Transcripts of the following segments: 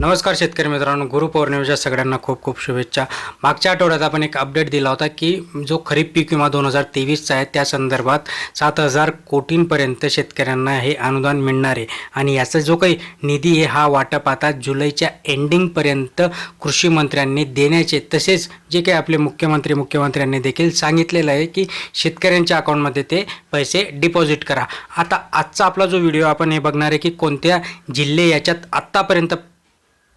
नमस्कार शेतकरी मित्रांनो गुरुपौर्णिमेच्या सगळ्यांना खूप खूप शुभेच्छा. मागच्या आठवड्यात आपण एक अपडेट दिला होता की जो खरीप पीक विमा दोन हजार तेवीसचा आहे त्या संदर्भात सात हजार कोटींपर्यंत शेतकऱ्यांना हे अनुदान मिळणार आहे. आणि याचा जो काही निधी आहे हा वाटप आता जुलैच्या एंडिंगपर्यंत कृषी मंत्र्यांनी देण्याचे तसेच जे काही आपले मुख्यमंत्री मुख्यमंत्र्यांनी देखील सांगितलेलं आहे की शेतकऱ्यांच्या अकाउंटमध्ये ते पैसे डिपॉझिट करा. आता आजचा आपला जो व्हिडिओ आपण हे बघणार आहे की कोणत्या जिल्हे याच्यात आत्तापर्यंत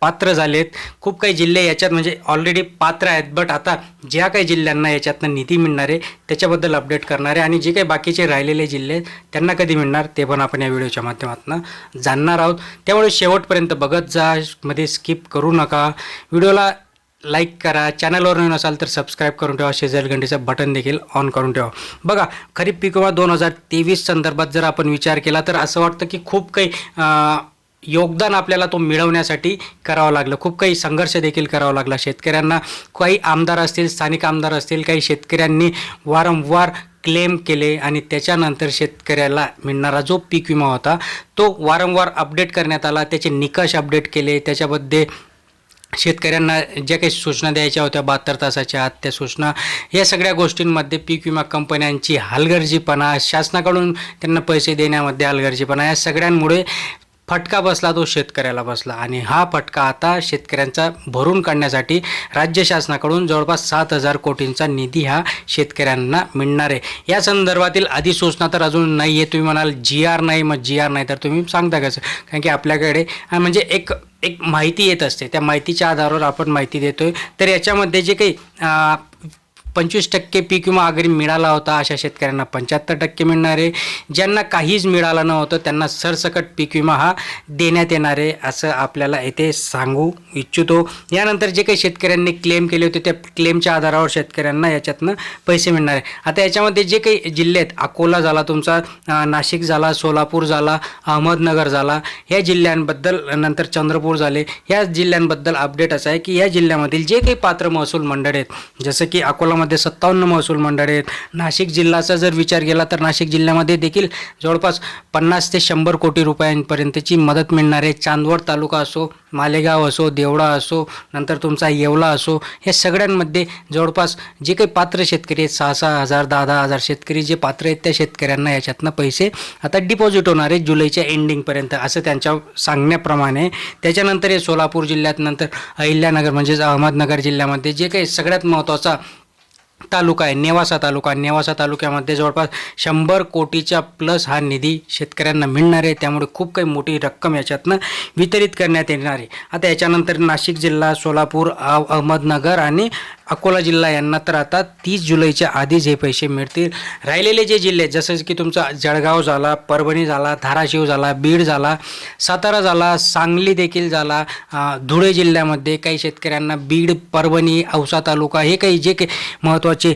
पात्र झालेत. खूप काही जिल्हे याच्यात म्हणजे ऑलरेडी पात्र आहेत. बट आता ज्या काही जिल्ह्यांना याच्यातनं निधी मिळणार आहे त्याच्याबद्दल अपडेट करणार आहे. आणि जे काही बाकीचे राहिलेले जिल्हे आहेत, त्यांना कधी मिळणार ते पण आपण या व्हिडिओच्या माध्यमातून जाणणार आहोत. त्यामुळे शेवटपर्यंत बघत जा मध्ये स्किप करू नका. व्हिडिओला लाईक करा. चॅनलवर नवीन असाल तर सबस्क्राईब करून ठेवा. शेजारी घंटेचं बटन देखील ऑन करून ठेवा. बघा खरीप पिकवा दोन हजार तेवीस संदर्भात जर आपण विचार केला तर असं वाटतं की खूप काही योगदान आपल्याला तो मिळवण्यासाठी करावं लागलं. खूप काही संघर्ष देखील करावा लागला. शेतकऱ्यांना काही आमदार असतील स्थानिक आमदार असतील काही शेतकऱ्यांनी वारंवार क्लेम केले आणि त्याच्यानंतर शेतकऱ्याला मिळणारा जो पीक विमा होता तो वारंवार अपडेट करण्यात आला. त्याचे निकष अपडेट केले. त्याच्यामध्ये शेतकऱ्यांना ज्या काही सूचना द्यायच्या होत्या बहात्तर तासाच्या आत त्या सूचना या सगळ्या गोष्टींमध्ये पीक विमा कंपन्यांची हलगर्जीपणा शासनाकडून त्यांना पैसे देण्यामध्ये हलगर्जीपणा या सगळ्यांमुळे फटका बसला तो शेतकऱ्याला बसला. आणि हा फटका आता शेतकऱ्यांचा भरून काढण्यासाठी राज्य शासनाकडून जवळपास सात हजार कोटींचा निधी हा शेतकऱ्यांना मिळणार आहे. या संदर्भातील अधिसूचना तर अजून नाही आहे तुम्ही म्हणाल जी आर नाही मग जी आर नाही तर तुम्ही सांगता कसं? कारण की आपल्याकडे म्हणजे एक एक माहिती येत असते. त्या माहितीच्या आधारावर आपण माहिती देतोय. तर याच्यामध्ये जे काही पंचवीस टक्के पीक विमा अग्रिम मिळाला होता अशा शेतकऱ्यांना पंच्याहत्तर टक्के मिळणार आहे. ज्यांना काहीच मिळालं नव्हतं त्यांना सरसकट पीक विमा हा देण्यात येणार आहे असं आपल्याला येथे सांगू इच्छितो. यानंतर जे काही शेतकऱ्यांनी क्लेम केले होते त्या क्लेमच्या आधारावर शेतकऱ्यांना याच्यातनं पैसे मिळणार आहे. आता याच्यामध्ये जे काही जिल्हे आहेत अकोला झाला तुमचा नाशिक झाला सोलापूर झाला अहमदनगर झाला या जिल्ह्यांबद्दल नंतर चंद्रपूर झाले. या जिल्ह्यांबद्दल अपडेट असं आहे की या जिल्ह्यामधील जे काही पात्र महसूल मंडळ आहेत जसं की अकोला जिल्ह्यामध्ये सत्तावन्न महसूल मंडळ आहेत. नाशिक जिल्ह्याचा जर विचार केला तर नाशिक जिल्ह्यामध्ये देखील जवळपास पन्नास ते शंभर कोटी रुपयांपर्यंतची मदत मिळणार आहे. चांदवड तालुका असो मालेगाव असो देवळा असो नंतर तुमचा येवला असो या सगळ्यांमध्ये जवळपास जे काही पात्र शेतकरी आहेत सहा सहा हजार दहा दहा हजार शेतकरी जे पात्र आहेत त्या शेतकऱ्यांना याच्यातनं पैसे आता डिपॉझिट होणार आहे जुलैच्या एंडिंगपर्यंत असं त्यांच्या सांगण्याप्रमाणे. त्याच्यानंतर हे सोलापूर जिल्ह्यात नंतर अहिल्यानगर म्हणजेच अहमदनगर जिल्ह्यामध्ये जे काही सगळ्यात महत्त्वाचा तालुका आहे नेवासा तालुका नेवासा तालुक्यामध्ये जवळपास शंभर कोटीच्या प्लस हा निधी शेतकऱ्यांना मिळणार आहे. त्यामुळे खूप काही मोठी रक्कम याच्यातनं वितरित करण्यात येणार आहे. आता याच्यानंतर नाशिक जिल्हा सोलापूर अहमदनगर आणि अकोला जिल्हा यांना तर आता तीस जुलैच्या आधीच हे पैसे मिळतील. राहिलेले जे जिल्हे आहेत, जसं की तुमचा जळगाव झाला परभणी झाला धाराशिव झाला बीड झाला सातारा झाला सांगली देखील झाला धुळे जिल्ह्यामध्ये काही शेतकऱ्यांना बीड परभणी औसा तालुका हे काही जे काही महत्त्वाचे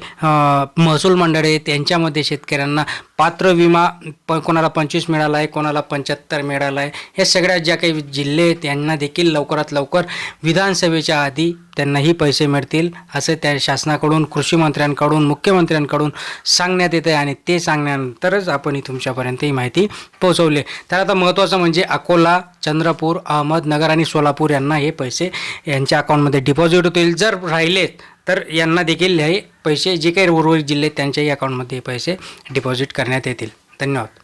महसूल मंडळ आहेत त्यांच्यामध्ये शेतकऱ्यांना पात्र विमा प कोणाला पंचवीस मिळाला आहे कोणाला पंच्याहत्तर मिळाला आहे हे सगळ्या ज्या काही जिल्हे आहेत त्यांना देखील लवकरात लवकर विधानसभेच्या आधी त्यांनाही पैसे मिळतील असं त्या शासनाकडून कृषी मंत्र्यांकडून मुख्यमंत्र्यांकडून सांगण्यात येत आहे आणि ते सांगण्यानंतरच आपण ही तुमच्यापर्यंत ही माहिती पोहोचवली आहे. तर आता महत्त्वाचं म्हणजे अकोला चंद्रपूर अहमदनगर आणि सोलापूर यांना हे पैसे यांच्या अकाउंटमध्ये डिपॉझिट होतील जर राहिलेत तर यांना देखील हे पैसे जे काही उर्वरित जिल्हे त्यांच्याही अकाउंटमध्ये पैसे डिपॉझिट करण्यात येतील. धन्यवाद.